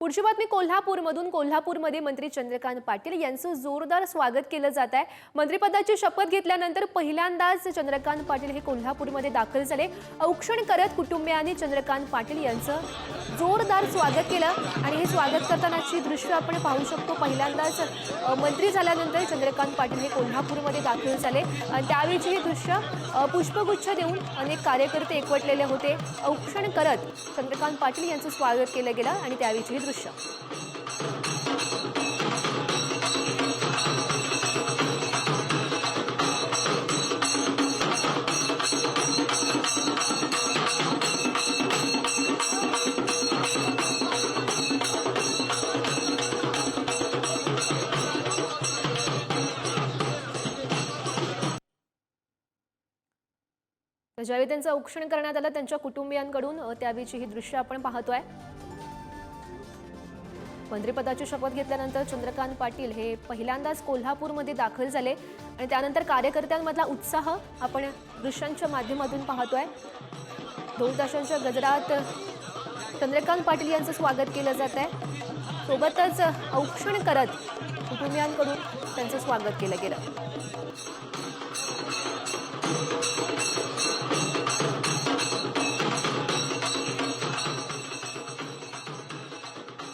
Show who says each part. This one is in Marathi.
Speaker 1: पुढची बातमी कोल्हापूरमधून. कोल्हापूरमध्ये मंत्री चंद्रकांत पाटील यांचं जोरदार स्वागत केलं जात आहे. मंत्रिपदाची शपथ घेतल्यानंतर पहिल्यांदाच चंद्रकांत पाटील हे कोल्हापूरमध्ये दाखल झाले. औक्षण करत कुटुंबियांनी चंद्रकांत पाटील यांचं जोरदार स्वागत केलं. आणि हे स्वागत करतानाची दृश्य आपण पाहू शकतो. पहिल्यांदाच मंत्री झाल्यानंतर चंद्रकांत पाटील हे कोल्हापूरमध्ये दाखल झाले. आणि हे दृश्य पुष्पगुच्छ देऊन अनेक कार्यकर्ते एकवटलेले होते. औक्षण करत चंद्रकांत पाटील यांचं स्वागत केलं गेलं आणि त्यावेळीचे दृश्य. ज्यावेळी त्यांचं औक्षण करण्यात आलं त्यांच्या कुटुंबियांकडून त्यावेळीची ही दृश्य आपण पाहतोय. मंत्रिपदाची शपथ घेतल्यानंतर चंद्रकांत पाटील हे पहिल्यांदाच कोल्हापूरमध्ये दाखल झाले आणि त्यानंतर कार्यकर्त्यांमधला उत्साह आपण दृश्यांच्या माध्यमातून पाहतोय. दूरदर्शनच्या गजरात चंद्रकांत पाटील यांचं स्वागत केलं जात आहे सोबतच औक्षण करत कुटुंबियांकडून त्यांचं स्वागत केलं गेलं.